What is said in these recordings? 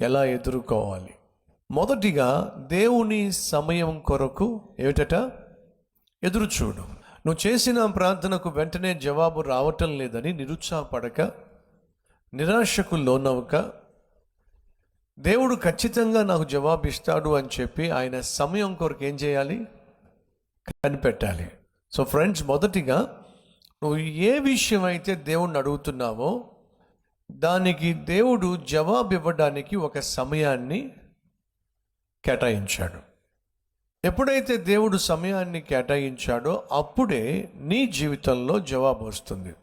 ఎలా ఎదుర్కోవాలి? మొదటిగా దేవుని సమయం కొరకు ఏమిటట? ఎదురు చూడు నువ్వు చేసిన ప్రార్థనకు వెంటనే జవాబు రావటం లేదని నిరుత్సాహపడక నిరాశకు లోనవక దేవుడు ఖచ్చితంగా నాకు జవాబు ఇస్తాడు అని చెప్పి ఆయన సమయం కొరకు ఏం చేయాలి? కనిపెట్టాలి. సో ఫ్రెండ్స్ మొదటిగా నువ్వు ఏ విషయం అయితే దేవుణ్ణి అడుగుతున్నావో దానికి దేవుడు జవాబు ఇవ్వడానికి ఒక సమయాన్ని కేటాయించాడు. ఎప్పుడైతే దేవుడు సమయాన్ని కేటాయించాడో అప్పుడే నీ జీవితంలో జవాబు వస్తుంది.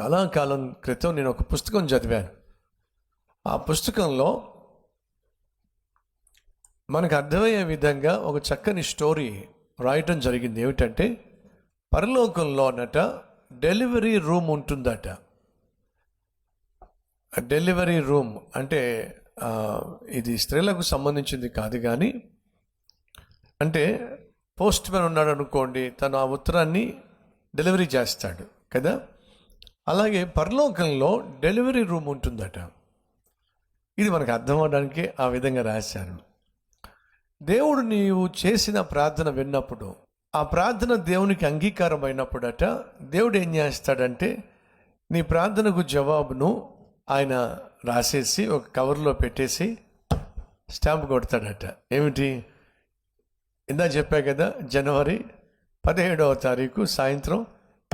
చాలా కాలం క్రితం నేను ఒక పుస్తకం చదివాను. ఆ పుస్తకంలో మనకు అర్థమయ్యే విధంగా ఒక చక్కని స్టోరీ రాయటం జరిగింది. ఏమిటంటే పరలోకంలో అన్నట డెలివరీ రూమ్ ఉంటుందట. డెలివరీ రూమ్ అంటే ఇది స్త్రీలకు సంబంధించింది కాదు కానీ అంటే పోస్ట్ మ్యాన్ ఉన్నాడు అనుకోండి తను ఆ ఉత్తరాన్ని డెలివరీ చేస్తాడు కదా? అలాగే పరలోకంలో డెలివరీ రూమ్ ఉంటుందట. ఇది మనకు అర్థం అవడానికి ఆ విధంగా రాశారు. దేవుడు నీవు చేసిన ప్రార్థన విన్నప్పుడు ఆ ప్రార్థన దేవునికి అంగీకారం అయినప్పుడట దేవుడు ఏం చేస్తాడంటే నీ ప్రార్థనకు జవాబును ఆయన రాసేసి ఒక కవర్లో పెట్టేసి స్టాంప్ కొడతాడట. ఏమిటి? ఇందా చెప్పా కదా జనవరి పదిహేడవ తారీఖు సాయంత్రం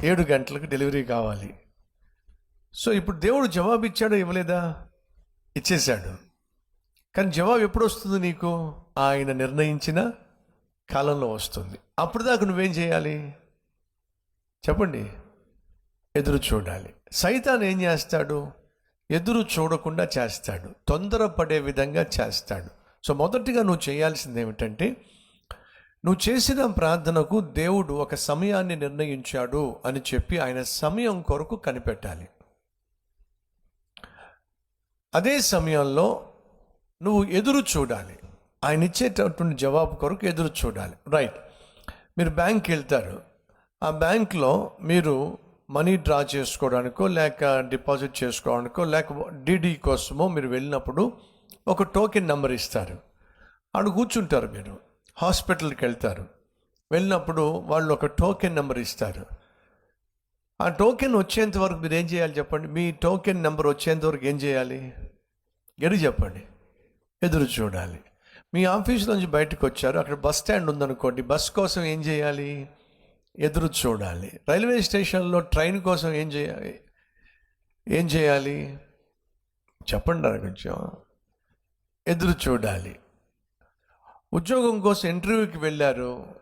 ఏడు గంటలకు డెలివరీ కావాలి. సో ఇప్పుడు దేవుడు జవాబు ఇచ్చాడో ఇవ్వలేదా? ఇచ్చేశాడు. కానీ జవాబు ఎప్పుడు వస్తుంది నీకు? ఆయన నిర్ణయించిన కాలంలో వస్తుంది. అప్పుడు దాకా నువ్వేం చేయాలి? చెప్పండి. ఎదురు చూడాలి. సైతాన్ ఏం చేస్తాడు? ఎదురు చూడకుండా చేస్తాడు తొందరపడే విధంగా చేస్తాడు. సో మొదటిగా నువ్వు చేయాల్సింది ఏమిటంటే నువ్వు చేసిన ప్రార్థనకు దేవుడు ఒక సమయాన్ని నిర్ణయించాడు అని చెప్పి ఆయన సమయం కొరకు కనిపెట్టాలి. అదే సమయంలో నువ్వు ఎదురు చూడాలి. ఆయన ఇచ్చేటటువంటి జవాబు కొరకు ఎదురు చూడాలి. రైట్. మీరు బ్యాంక్కి వెళ్తారు. ఆ బ్యాంక్లో మీరు మనీ డ్రా చేసుకోవడానికో లేక డిపాజిట్ చేసుకోవడానికో లేక డిడి కోసమో మీరు వెళ్ళినప్పుడు ఒక టోకెన్ నెంబర్ ఇస్తారు. అక్కడ కూర్చుంటారు మీరు. హాస్పిటల్కి వెళ్తారు. వెళ్ళినప్పుడు వాళ్ళు ఒక టోకెన్ నెంబర్ ఇస్తారు. ఆ టోకెన్ వచ్చేంత వరకు మీరు ఏం చేయాలి చెప్పండి? మీ టోకెన్ నెంబర్ వచ్చేంత వరకు ఏం చేయాలి? ఎడు చెప్పండి? ఎదురు చూడాలి. మీ ఆఫీస్ నుంచి బయటకు వచ్చారు. అక్కడ బస్ స్టాండ్ ఉందనుకోండి. బస్ కోసం ఏం చేయాలి? ఎదురు చూడాలి. రైల్వే స్టేషన్లో ట్రైన్ కోసం ఏం చేయాలి ఏం చేయాలి? చెప్పండి నాకు కొంచెం. ఎదురు చూడాలి. ఉద్యోగం కోసం ఇంటర్వ్యూకి వెళ్ళారు.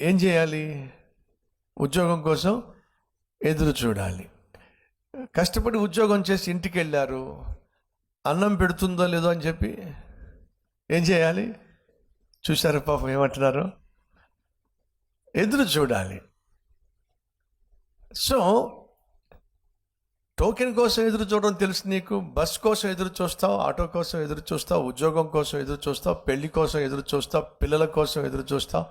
ఏం చేయాలి? ఉద్యోగం కోసం ఎదురు చూడాలి. కష్టపడి ఉద్యోగం చేసి ఇంటికి వెళ్ళారు అన్నం పెడుతుందో లేదో అని చెప్పి ఏం చేయాలి? చూశారు పాపం ఏమంటున్నారు? ఎదురు చూడాలి. సో టోకెన్ కోసం ఎదురు చూడడం తెలుసు నీకు బస్ కోసం ఎదురు చూస్తావు ఆటో కోసం ఎదురు చూస్తావు ఉద్యోగం కోసం ఎదురు చూస్తావు పెళ్ళి కోసం ఎదురు చూస్తావు పిల్లల కోసం ఎదురు చూస్తావు.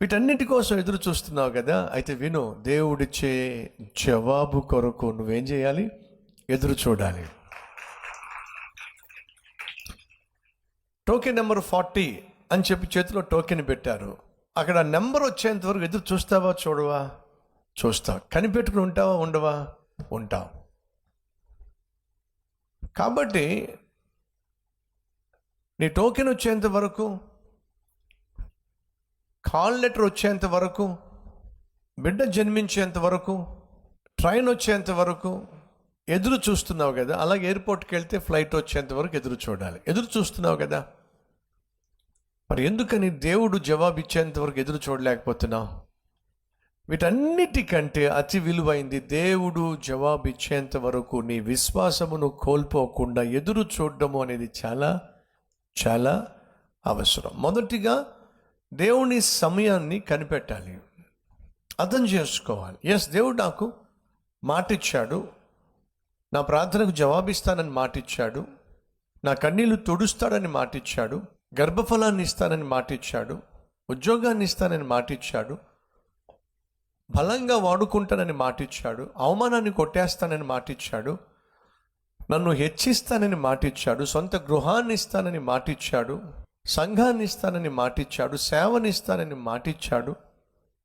వీటన్నిటి కోసం ఎదురు చూస్తున్నావు కదా? అయితే విను దేవుడిచ్చే జవాబు కొరకు నువ్వేం చేయాలి? ఎదురు చూడాలి. టోకెన్ నెంబర్ ఫార్టీ అని చెప్పి చేతిలో టోకెన్ పెట్టారు. అక్కడ నెంబర్ వచ్చేంత వరకు ఎదురు చూస్తావా చూడవా? చూస్తావు కనిపెట్టుకుని ఉంటావా ఉండవా? ఉంటావు కాబట్టి నీ టోకెన్ వచ్చేంత వరకు కాల్ లెటర్ వచ్చేంత వరకు బిడ్డ జన్మించేంత వరకు ట్రైన్ వచ్చేంత వరకు ఎదురు చూస్తున్నావు కదా అలాగే ఎయిర్పోర్ట్కి వెళ్తే ఫ్లైట్ వచ్చేంత వరకు ఎదురు చూడాలి. ఎదురు చూస్తున్నావు కదా. మరి ఎందుకని దేవుడు జవాబు ఇచ్చేంత వరకు ఎదురు చూడలేకపోతున్నావు? వీటన్నిటికంటే అతి విలువైంది దేవుడు జవాబు ఇచ్చేంత వరకు నీ విశ్వాసమును కోల్పోకుండా ఎదురు చూడడము అనేది చాలా చాలా అవసరం. మొదటిగా దేవుని సమయాన్ని కనిపెట్టాలి. అర్థం చేసుకోవాలి. ఎస్ దేవుడు నాకు మాటిచ్చాడు. నా ప్రార్థనకు జవాబిస్తానని మాటిచ్చాడు. నా కన్నీళ్ళు తుడుస్తాడని మాటిచ్చాడు. గర్భఫలాన్ని ఇస్తానని మాటిచ్చాడు. ఉద్యోగాన్ని ఇస్తానని మాటిచ్చాడు. బలంగా వాడుకుంటానని మాటిచ్చాడు అవమానాన్ని కొట్టేస్తానని మాటిచ్చాడు నన్ను హెచ్చిస్తానని మాటిచ్చాడు సొంత గృహాన్ని ఇస్తానని మాటిచ్చాడు సంఘాన్ని ఇస్తానని మాటిచ్చాడు సేవనిస్తానని మాటిచ్చాడు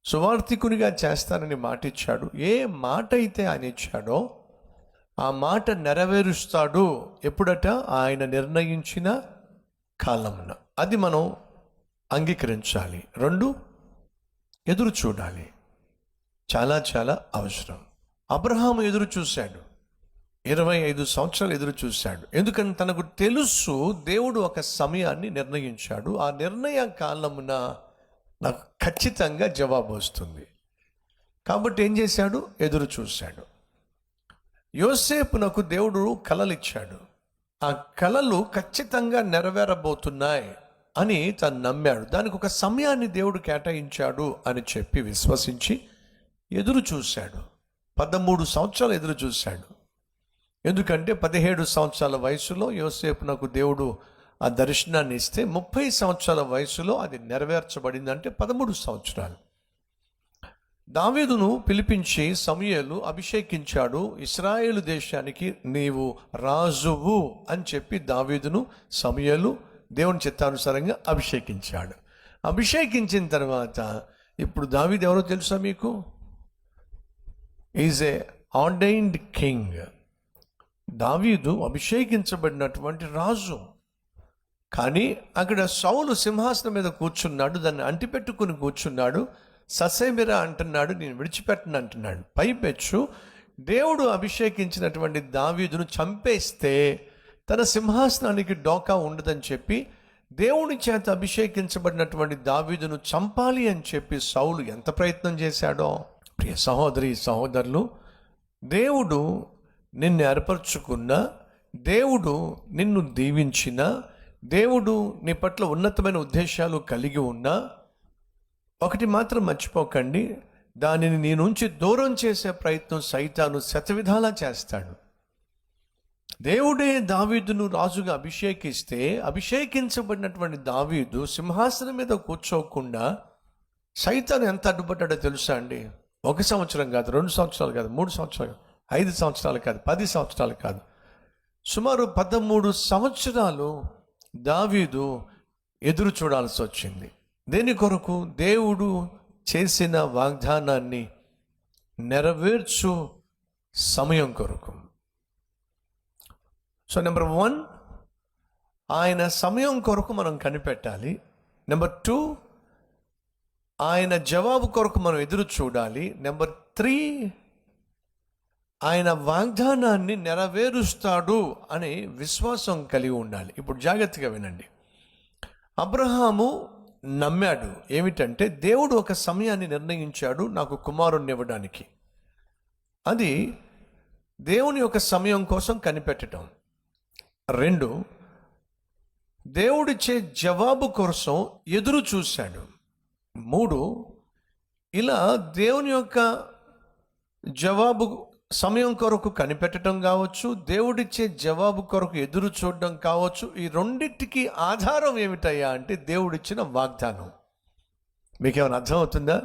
సువార్థికునిగా చేస్తానని మాటిచ్చాడు. ఏ మాట అయితే ఆయన ఇచ్చాడో ఆ మాట నెరవేరుస్తాడు ఎప్పుడట? ఆయన నిర్ణయించిన కాలమున. అది మనం అంగీకరించాలి. రెండు ఎదురు చూడాలి. చాలా చాలా అవసరం. అబ్రహాం ఎదురు చూశాడు. ఇరవై ఐదు సంవత్సరాలు ఎదురు చూశాడు. ఎందుకంటే తనకు తెలుసు దేవుడు ఒక సమయాన్ని నిర్ణయించాడు. ఆ నిర్ణయ కాలమున నాకు ఖచ్చితంగా జవాబు వస్తుంది. కాబట్టి ఏం చేశాడు? ఎదురు చూశాడు. యోసేపునకు దేవుడు కలలు ఇచ్చాడు ఆ కలలు ఖచ్చితంగా నెరవేరబోతున్నాయి అని తను నమ్మాడు. దానికి ఒక సమయాన్ని దేవుడు కేటాయించాడు అని చెప్పి విశ్వసించి ఎదురు చూశాడు. పదమూడు సంవత్సరాలు ఎదురు చూశాడు. ఎందుకంటే పదిహేడు సంవత్సరాల వయసులో యోసేపునకు దేవుడు ఆ దర్శనాన్ని ఇస్తే ముప్పై సంవత్సరాల వయసులో అది నెరవేర్చబడిందంటే పదమూడు సంవత్సరాలు. దావీదును పిలిపించి సమయలు అభిషేకించాడు ఇస్రాయేలు దేశానికి నీవు రాజువు అని చెప్పి దావీదును సమయలు దేవుని చిత్తానుసారంగా అభిషేకించాడు. అభిషేకించిన తర్వాత ఇప్పుడు దావీదు ఎవరో తెలుసా మీకు? Is a ordained king. దావీదు అభిషేకించబడినటువంటి రాజు. కానీ అక్కడ సౌలు సింహాసనం మీద కూర్చున్నాడు దాన్ని అంటిపెట్టుకుని కూర్చున్నాడు. ససేమిరా అంటున్నాడు నేను విడిచిపెట్టను అంటున్నాడు. పైపెచ్చు దేవుడు అభిషేకించినటువంటి దావీదును చంపేస్తే తన సింహాసనానికి డోకా ఉండదని చెప్పి దేవుని చేత అభిషేకించబడినటువంటి దావీదును చంపాలి అని చెప్పి సౌలు ఎంత ప్రయత్నం చేశాడో? ప్రియ సహోదరి సహోదరులు దేవుడు నిన్ను ఏర్పరచుకున్న దేవుడు నిన్ను దీవించిన దేవుడు నీ పట్ల ఉన్నతమైన ఉద్దేశాలు కలిగి ఉన్నా ఒకటి మాత్రం మర్చిపోకండి దానిని నీ నుంచి దూరం చేసే ప్రయత్నం సైతాను శతవిధాలా చేస్తాడు. దేవుడే దావీదును రాజుగా అభిషేకిస్తే అభిషేకించబడినటువంటి దావీదు సింహాసనం మీద కూర్చోకుండా సైతాను ఎంత అడ్డుపడ్డాడో తెలుసా అండి? ఒక సంవత్సరం కాదు రెండు సంవత్సరాలు కాదు మూడు సంవత్సరాలు కాదు, ఐదు సంవత్సరాలు కాదు పది సంవత్సరాలు కాదు. సుమారు పదమూడు సంవత్సరాలు దావీదు ఎదురు చూడాల్సి వచ్చింది. దేని కొరకు? దేవుడు చేసిన వాగ్దానాన్ని నెరవేర్చు సమయం కొరకు. సో నెంబర్ వన్ ఆయన సమయం కొరకు మనం కనిపెట్టాలి. నెంబర్ టూ ఆయన జవాబు కొరకు మనం ఎదురు చూడాలి. నెంబర్ త్రీ ఆయన వాగ్దానాన్ని నెరవేరుస్తాడు అని విశ్వాసం కలిగి ఉండాలి. ఇప్పుడు జాగ్రత్తగా వినండి. అబ్రహాము నమ్మాడు. ఏమిటంటే దేవుడు ఒక సమయాన్ని నిర్ణయించాడు నాకు కుమారుణ్ణి ఇవ్వడానికి. అది దేవుని యొక్క సమయం కోసం కనిపెట్టడం. రెండు దేవుడిచ్చే జవాబు కోసం ఎదురు చూశాడు. మూడు ఇలా దేవుని యొక్క జవాబు సమయం కొరకు కనిపెట్టడం కావచ్చు దేవుడిచ్చే జవాబు కొరకు ఎదురు చూడడం కావచ్చు ఈ రెండింటికి ఆధారం ఏమిటయ్యా అంటే దేవుడిచ్చిన వాగ్దానం. మీకేమైనా అర్థమవుతుందా?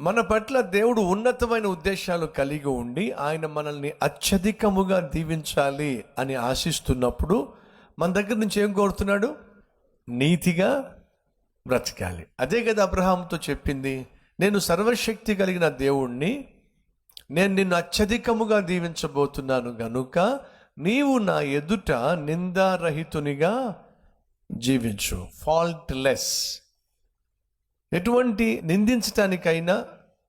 మన పట్ల దేవుడు ఉన్నతమైన ఉద్దేశాలు కలిగి ఉండి ఆయన మనల్ని అత్యధికముగా దీవించాలి అని ఆశిస్తున్నప్పుడు మన దగ్గర నుంచి ఏం కోరుతున్నాడు? నీతిగా బ్రతకాలి. అదే కదా అబ్రహాంతో చెప్పింది నేను సర్వశక్తి కలిగిన దేవుణ్ణి నేను నిన్ను అత్యధికముగా దీవించబోతున్నాను గనుక నీవు నా ఎదుట నిందారహితునిగా జీవించు. ఫాల్ట్ లెస్ ఎటువంటి నిందించటానికైనా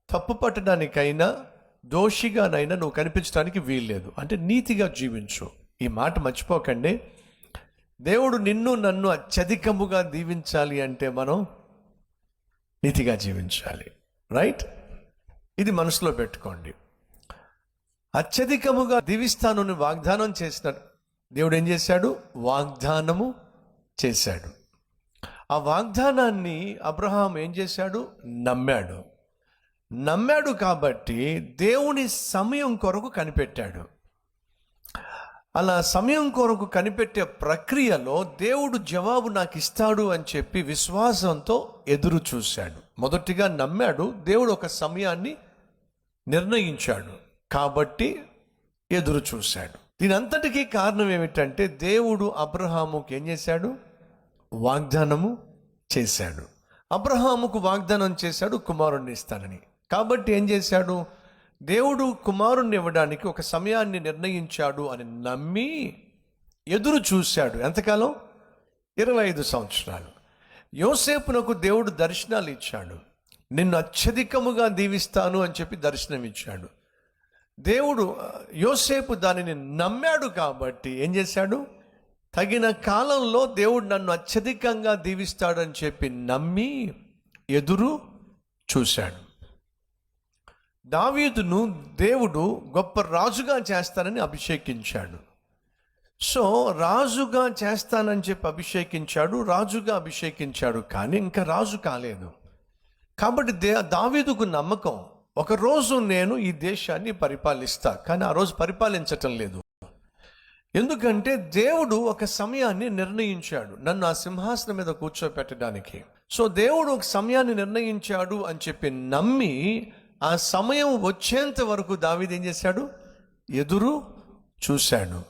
తప్పు పట్టడానికైనా దోషిగానైనా నువ్వు కనిపించడానికి వీల్లేదు. అంటే నీతిగా జీవించు. ఈ మాట మర్చిపోకండి. దేవుడు నిన్ను నన్ను అత్యధికముగా దీవించాలి అంటే మనం నీతిగా జీవించాలి. రైట్ ఇది మనసులో పెట్టుకోండి. అత్యధికముగా దీవిస్తాను వాగ్దానం చేసినాడు. దేవుడు ఏం చేశాడు? వాగ్దానము చేశాడు. ఆ వాగ్దానాన్ని అబ్రహాం ఏం చేశాడు? నమ్మాడు. నమ్మాడు కాబట్టి దేవుని సమయం కొరకు కనిపెట్టాడు. అలా సమయం కొరకు కనిపెట్టే ప్రక్రియలో దేవుడు జవాబు నాకు ఇస్తాడు అని చెప్పి విశ్వాసంతో ఎదురు చూశాడు. మొదటిగా నమ్మాడు దేవుడు ఒక సమయాన్ని నిర్ణయించాడు. కాబట్టి ఎదురు చూశాడు. దీని అంతటికీ కారణం ఏమిటంటే దేవుడు అబ్రహాముకి ఏం చేశాడు? వాగ్దానము చేశాడు. అబ్రహాముకు వాగ్దానం చేశాడు కుమారుణ్ణి ఇస్తానని కాబట్టి ఏం చేశాడు? దేవుడు కుమారుణ్ణి ఇవ్వడానికి ఒక సమయాన్ని నిర్ణయించాడు అని నమ్మి ఎదురు చూశాడు. ఎంతకాలం? ఇరవై ఐదు సంవత్సరాలు. యోసేపునకు దేవుడు దర్శనాలు ఇచ్చాడు. నిన్ను అత్యధికముగా దీవిస్తాను అని చెప్పి దర్శనం ఇచ్చాడు. దేవుడు యోసేపు దానిని నమ్మాడు కాబట్టి ఏం చేశాడు? తగిన కాలంలో దేవుడు నన్ను అత్యధికంగా దీవిస్తాడని చెప్పి నమ్మి ఎదురు చూశాడు. దావీదును దేవుడు గొప్ప రాజుగా చేస్తానని అభిషేకించాడు. సో రాజుగా చేస్తానని చెప్పి అభిషేకించాడు రాజుగా అభిషేకించాడు కానీ ఇంకా రాజు కాలేదు. కాబట్టి దే దావీదుకు నమ్మకం ఒకరోజు నేను ఈ దేశాన్ని పరిపాలిస్తా కానీ ఆ రోజు పరిపాలించటం లేదు. ఎందుకంటే దేవుడు ఒక సమయాన్ని నిర్ణయించాడు నన్ను ఆ సింహాసనం మీద కూర్చోపెట్టడానికి. సో దేవుడు ఒక సమయాన్ని నిర్ణయించాడు అని చెప్పి నమ్మి ఆ సమయం వచ్చేంత వరకు దావీదు ఏం చేశాడు? ఎదురు చూశాడు.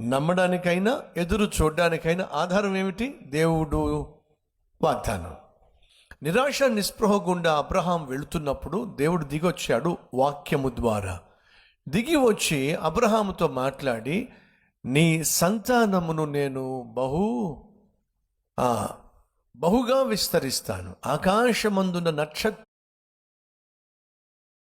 నమ్మడానికైనా ఎదురు చూడడానికైనా ఆధారం ఏమిటి? దేవుడు వాగ్దానం. నిరాశ నిస్పృహ గుండా అబ్రహాం వెళుతున్నప్పుడు దేవుడు దిగొచ్చాడు వాక్యము ద్వారా. దిగి వచ్చి అబ్రహాముతో మాట్లాడి నీ సంతానమును నేను బహు ఆ, బహుగా విస్తరిస్తాను. ఆకాశమందున్న నక్షత్ర